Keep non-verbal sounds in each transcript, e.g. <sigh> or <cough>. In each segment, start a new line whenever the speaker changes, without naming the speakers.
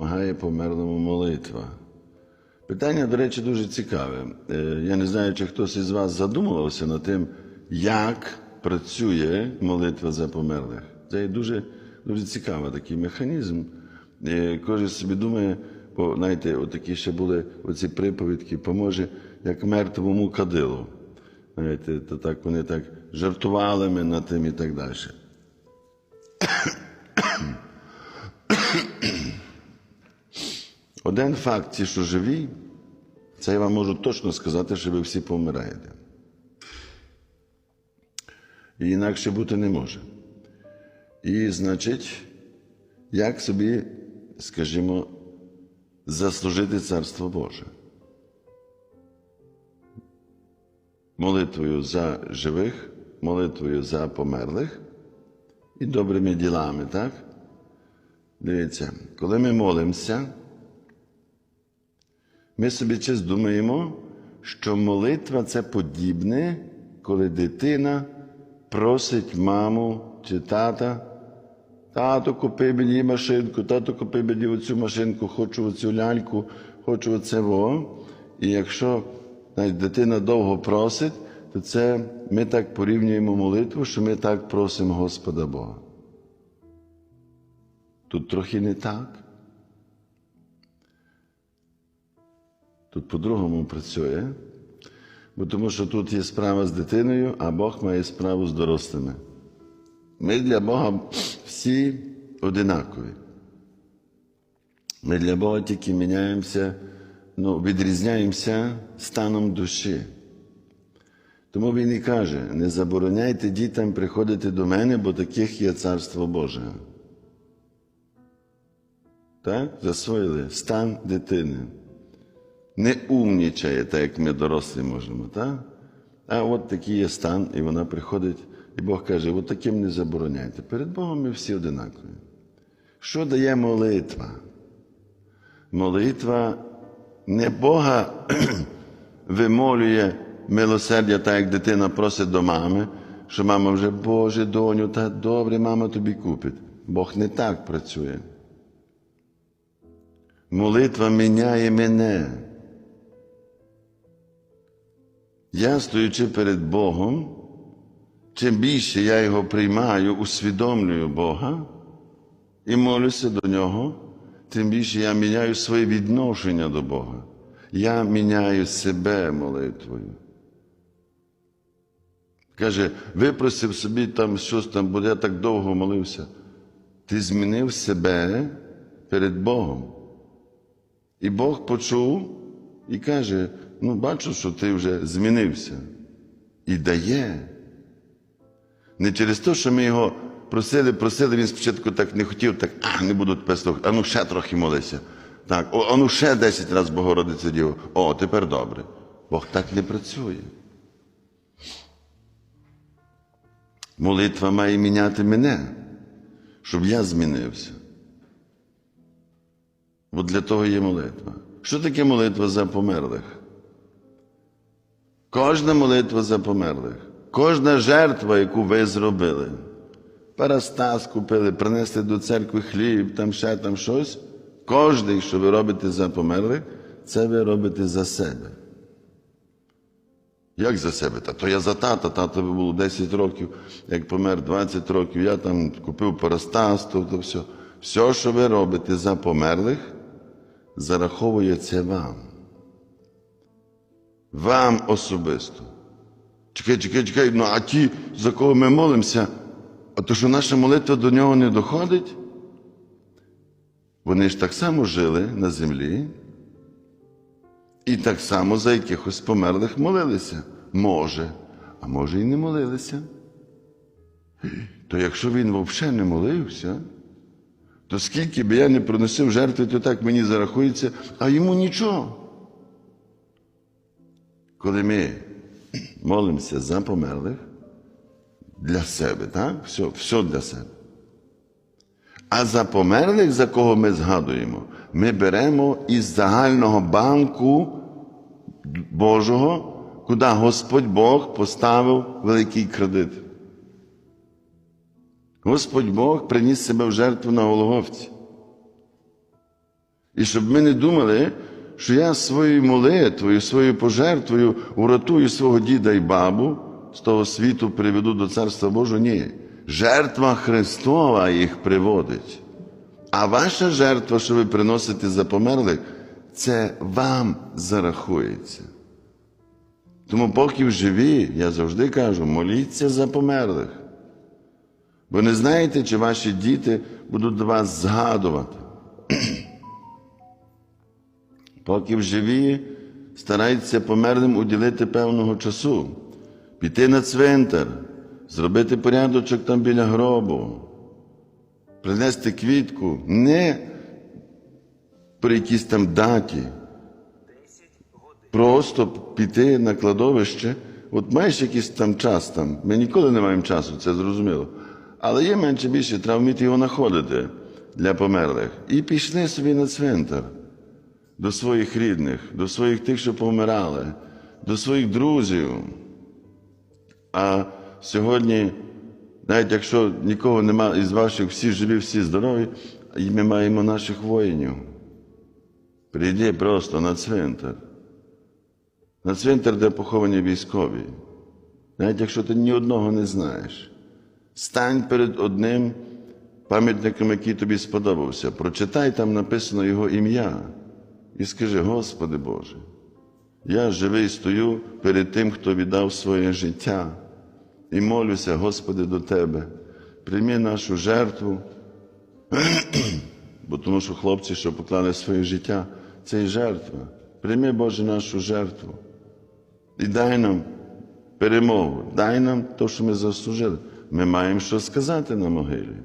допомагає померлому молитва? Питання, до речі, дуже цікаве. Е, Я не знаю, чи хтось із вас задумувався над тим, як працює молитва за померлих. Це дуже, дуже цікавий такий механізм. Е, Кожен собі думає, бо знаєте, отакі ще були оці приповідки, поможе як мертвому кадилу. Знаєте, то так вони так жартували ми над тим і так далі. Один факт, ті, що живі, це я вам можу точно сказати, що ви всі помираєте. І інакше бути не може. І значить, як собі, скажімо, заслужити Царство Боже? Молитвою за живих, молитвою за померлих і добрими ділами, так? Дивіться, коли ми молимося, ми собі час думаємо, що молитва це подібне, коли дитина просить маму чи тата, тато, купи мені машинку, тато, купи мені оцю машинку, хочу оцю ляльку, хочу оце во. І якщо навіть дитина довго просить, то це ми так порівнюємо молитву, що ми так просимо Господа Бога. Тут трохи не так. Тут по-другому працює, бо тому що тут є справа з дитиною, а Бог має справу з дорослими. Ми для Бога всі одинакові. Ми для Бога тільки міняємося, ну, відрізняємося станом душі. Тому він і каже: не забороняйте дітям приходити до мене, бо таких є Царство Боже. Так? Засвоїли стан дитини не умнічає, так як ми дорослі можемо, так? А от такий є стан, і вона приходить, і Бог каже: от таким не забороняйте. Перед Богом ми всі одинакові. Що дає молитва? Молитва не Бога <clears throat> вимолює милосердя, так як дитина просить до мами, що мама вже, Боже, доню, та добре, мама тобі купить. Бог не так працює. Молитва міняє мене. Я, стоючи перед Богом, чим більше я його приймаю, усвідомлюю Бога і молюся до Нього, тим більше я міняю своє відношення до Бога. Я міняю себе молитвою. Каже, випросив собі там щось там, бо я так довго молився. Ти змінив себе перед Богом. І Бог почув і каже: ну, бачу, що ти вже змінився. І дає. Не через те, що ми його просили, просили, він спочатку так не хотів, так, а, не буду тепер слухати, а ну ще трохи молися. Так, о, а ну ще 10 разів Богородиця Діво. О, тепер добре. Бог так не працює. Молитва має міняти мене, щоб я змінився. Бо для того є молитва. Що таке молитва за померлих? Кожна молитва за померлих, кожна жертва, яку ви зробили, парастас купили, принесли до церкви хліб, там ще там щось. Кожний, що ви робите за померлих, це ви робите за себе. Як за себе? Та то я за тата, тата було 10 років, як помер 20 років, я там купив парастас, то, то все. Все, що ви робите за померлих, зараховується вам. Вам особисто. Чекай, чекай, чекай, ну а ті, за кого ми молимося, а то що наша молитва до нього не доходить? Вони ж так само жили на землі і так само за якихось померлих молилися. Може, а може і не молилися. То якщо він взагалі не молився, то скільки би я не приносив жертви, то так мені зарахується, а йому нічого. Коли ми молимося за померлих для себе, так? Все, все для себе. А за померлих, за кого ми згадуємо, ми беремо із загального банку Божого, куди Господь Бог поставив великий кредит. Господь Бог приніс себе в жертву на Голгофці. І щоб ми не думали, що я своєю молитвою, своєю пожертвою уратую свого діда і бабу, з того світу приведу до Царства Божого. Ні. Жертва Христова їх приводить. А ваша жертва, що ви приносите за померлих, це вам зарахується. Тому, поки живі, я завжди кажу, моліться за померлих. Бо не знаєте, чи ваші діти будуть до вас згадувати. Поки в живі, старайтеся померлим уділити певного часу, піти на цвинтар, зробити порядочок там біля гробу, принести квітку не при якійсь там даті. Просто піти на кладовище. От маєш якийсь там час там. Ми ніколи не маємо часу, це зрозуміло. Але є менше більше, треба вміти його знаходити для померлих. І пішли собі на цвинтар до своїх рідних, до своїх тих, що помирали, до своїх друзів. А сьогодні, навіть якщо нікого немає із ваших, всі живі, всі здорові, і ми маємо наших воїнів. Прийди просто на цвинтар. На цвинтар, де поховані військові. Навіть якщо ти ні одного не знаєш, стань перед одним пам'ятником, який тобі сподобався. Прочитай, там написано його ім'я. І скажи, Господи Боже, я живий стою перед тим, хто віддав своє життя, і молюся, Господи, до Тебе. Прийми нашу жертву, <clears throat> бо тому що хлопці, що поклали своє життя, це і жертва. Прийми, Боже, нашу жертву. І дай нам перемогу, дай нам те, що ми заслужили. Ми маємо що сказати на могилі.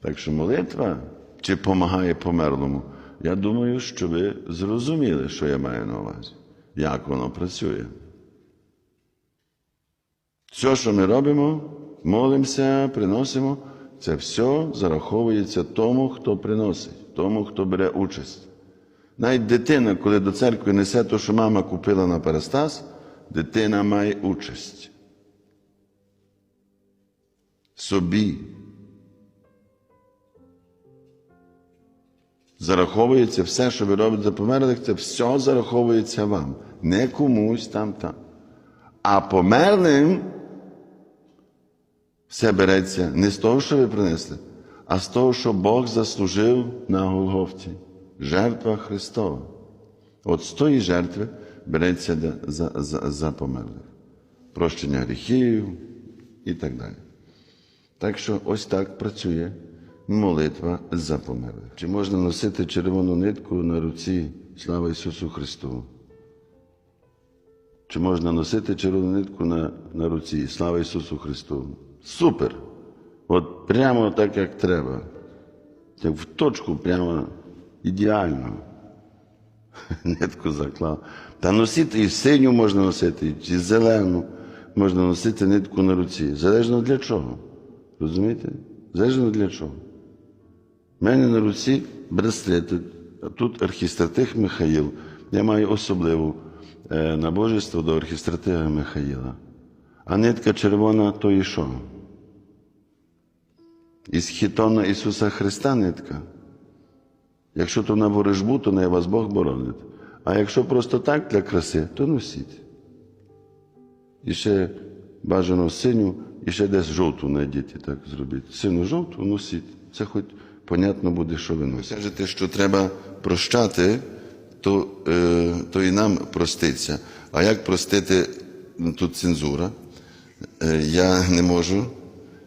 Так що молитва чи допомагає померлому, я думаю, що ви зрозуміли, що я маю на увазі, як воно працює. Все, що ми робимо, молимося, приносимо, це все зараховується тому, хто приносить, тому, хто бере участь. Навіть дитина, коли до церкви несе те, що мама купила на Перестас, дитина має участь. Собі. Зараховується все, що ви робите за померлих, це все зараховується вам. Не комусь там там. А померлим все береться не з того, що ви принесли, а з того, що Бог заслужив на Голгофті. Жертва Христова. От з тої жертви береться за, за, за померлих. Прощення гріхів і так далі. Так що ось так працює молитва за померлих. Чи можна носити червону нитку на руці слава Ісусу Христу? Чи можна носити червону нитку на, на руці? Слава Ісусу Христу! Супер! От прямо так, як треба. Як в точку прямо ідеально. <laughs> Нитку заклав. Та носити і синю можна носити, і зелену можна носити нитку на руці. Залежно для чого. Розумієте? Залежно для чого. Мене на руці браслети, тут архістратих Михаїл. Я маю особливу е, набожество до архістратига Михаїла. А нитка червона то і що? Із хітона Ісуса Христа нитка. Якщо то на ворожбу, то не вас Бог боронить. А якщо просто так для краси, то носіть. І ще бажано синю, і ще десь жовту знайдіть, так зробіть. Сину жовту носіть. Це хоч понятно буде, що ви носите. Кажете, що треба прощати, то, е, то і нам проститься. А як простити ну, тут цензура? Е, я не можу.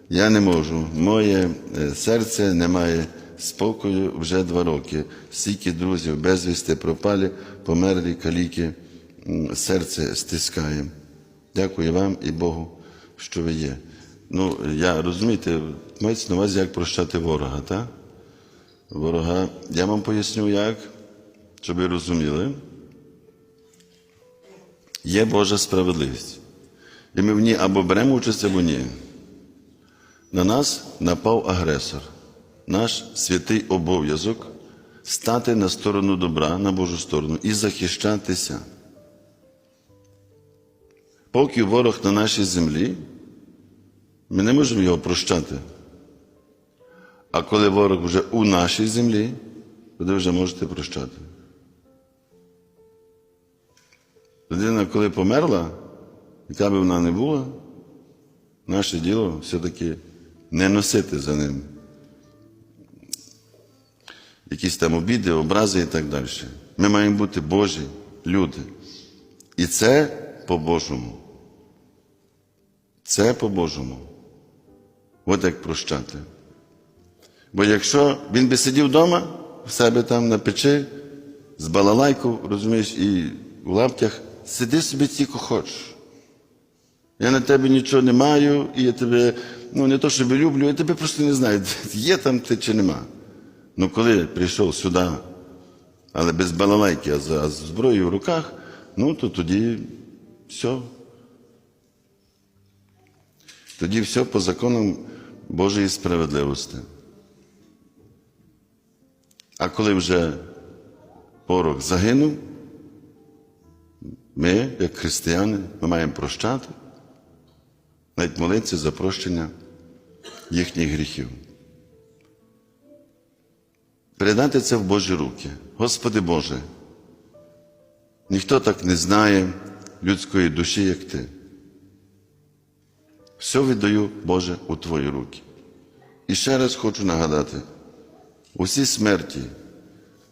Я не можу. Моє е, серце не має спокою вже два роки. Стільки друзів безвісти пропали, померлі каліки, серце стискає. Дякую вам і Богу, що ви є. Ну, я розумієте, мається на увазі, як прощати ворога, так? Ворога. Я вам поясню, як, щоб ви розуміли. Є Божа справедливість. І ми в ній або беремо участь, або ні. На нас напав агресор. Наш святий обов'язок стати на сторону добра, на Божу сторону і захищатися. Поки ворог на нашій землі, ми не можемо його прощати. А коли ворог вже у нашій землі, тоді вже можете прощати. Людина, коли померла, яка би вона не була, наше діло все-таки не носити за ним якісь там обіди, образи і так далі. Ми маємо бути Божі люди. І це по-божому. Це по-божому. От як прощати. Бо якщо він би сидів вдома, в себе там на печі, з балалайку, розумієш, і в лаптях, сиди собі тільки хочеш. Я на тебе нічого не маю, і я тебе, ну не то, що люблю, я тебе просто не знаю, <laughs> є там ти чи нема. Ну коли прийшов сюди, але без балалайки, а з зброєю в руках, ну то тоді все. Тоді все по законам Божої справедливості. А коли вже порох загинув, ми, як християни, ми маємо прощати, навіть молитися за прощення їхніх гріхів. Передати це в Божі руки. Господи Боже, ніхто так не знає людської душі, як Ти. Все віддаю, Боже, у Твої руки. І ще раз хочу нагадати: усі смерті,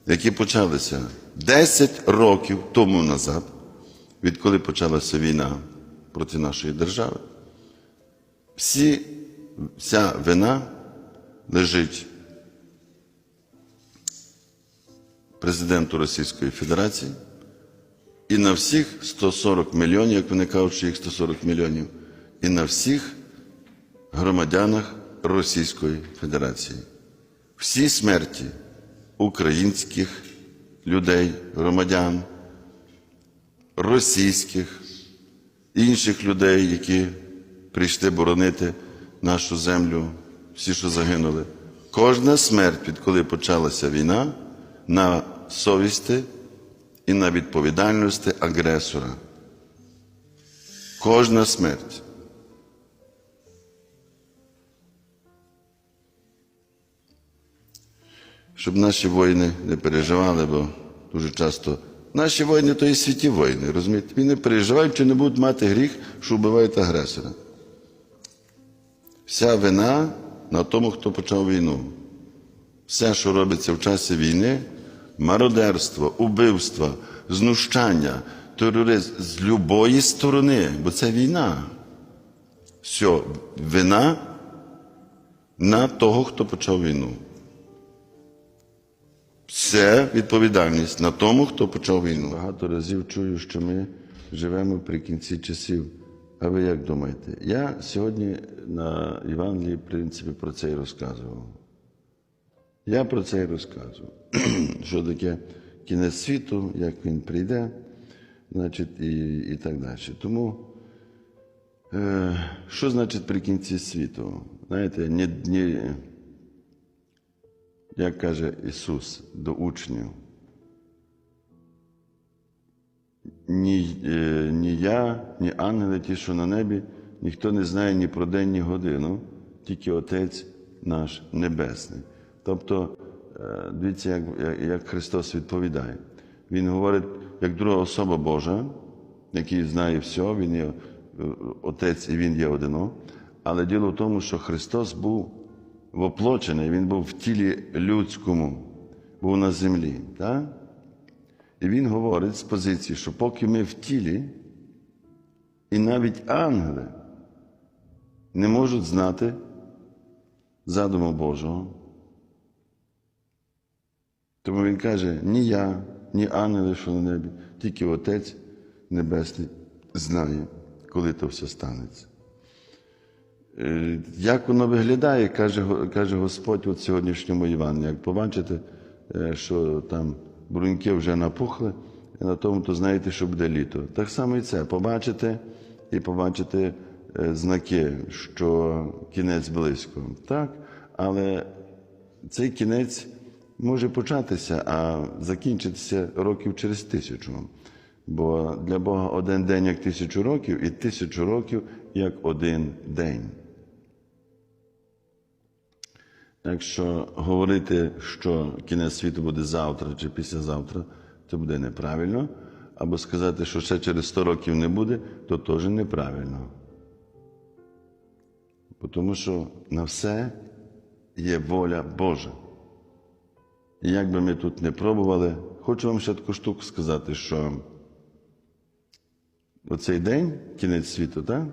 які почалися 10 років тому назад, відколи почалася війна проти нашої держави, всі, вся вина лежить президенту Російської Федерації і на всіх 140 мільйонів, як вони кажуть, що їх 140 мільйонів, і на всіх громадянах Російської Федерації. Всі смерті українських людей, громадян, російських, інших людей, які прийшли боронити нашу землю, всі, що загинули. Кожна смерть, відколи почалася війна, на совісті і на відповідальності агресора. Кожна смерть. Щоб наші воїни не переживали, бо дуже часто наші воїни то і святі воїни, розумієте? Вони не переживають, чи не будуть мати гріх, що вбивають агресора. Вся вина на тому, хто почав війну. Все, що робиться в часі війни, мародерство, убивство, знущання, тероризм з любої сторони, бо це війна. Все, вина на того, хто почав війну. Все відповідальність на тому, хто почав війну. Багато разів чую, що ми живемо при кінці часів. А ви як думаєте? Я сьогодні на Євангелії, в принципі, про це і розказував. Я про це і розказував. <clears throat> що таке кінець світу, як він прийде, значить, і, і так далі. Тому, е, що значить при кінці світу? Знаєте, ні, ні, як каже Ісус до учнів, ні, е, ні я, ні ангели, ті, що на небі, ніхто не знає ні про день, ні годину, тільки Отець наш Небесний. Тобто, е, дивіться, як, як, Христос відповідає. Він говорить, як друга особа Божа, який знає все, Він є е, Отець і Він є одино. Але діло в тому, що Христос був воплочений, Він був в тілі людському, був на землі. Так? І він говорить з позиції, що поки ми в тілі, і навіть ангели не можуть знати задуму Божого. Тому він каже, ні я, ні ангели, що на небі, тільки Отець Небесний знає, коли то все станеться. Е, Як воно виглядає, каже, каже Господь у сьогоднішньому Івані. Як побачите, е, що там бруньки вже напухли, і на тому, то знаєте, що буде літо. Так само і це. Побачите і побачите е, знаки, що кінець близько. Так? Але цей кінець може початися, а закінчитися років через тисячу. Бо для Бога один день як тисячу років, і тисячу років як один день. Якщо говорити, що кінець світу буде завтра чи післязавтра, то буде неправильно. Або сказати, що ще через 100 років не буде, то теж неправильно. Тому що на все є воля Божа. І як би ми тут не пробували, хочу вам ще таку штуку сказати, що оцей день, кінець світу, так?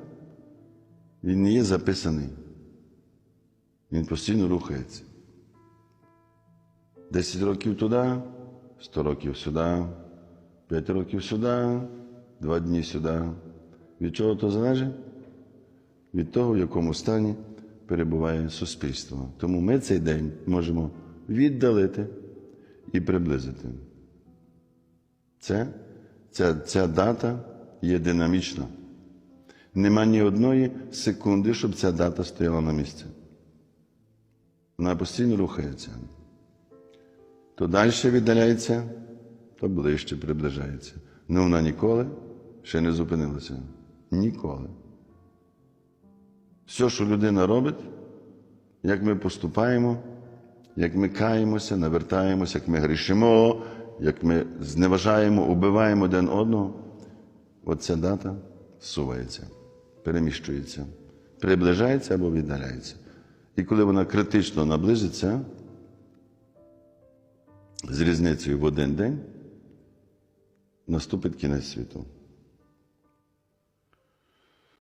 він не є записаний. Він постійно рухається. 10 років туди, 100 років сюди, 5 років сюди, 2 дні сюди. Від чого то залежить? Від того, в якому стані перебуває суспільство. Тому ми цей день можемо віддалити і приблизити. Це, ця, ця дата є динамічна. Нема ні одної секунди, щоб ця дата стояла на місці. Вона постійно рухається. То далі віддаляється, то ближче приближається. Ну вона ніколи ще не зупинилася. Ніколи. Все, що людина робить, як ми поступаємо, як ми каємося, навертаємося, як ми грішимо, як ми зневажаємо, убиваємо один одного, оця дата сувається, переміщується, приближається або віддаляється. І коли вона критично наблизиться з різницею в один день, наступить кінець світу.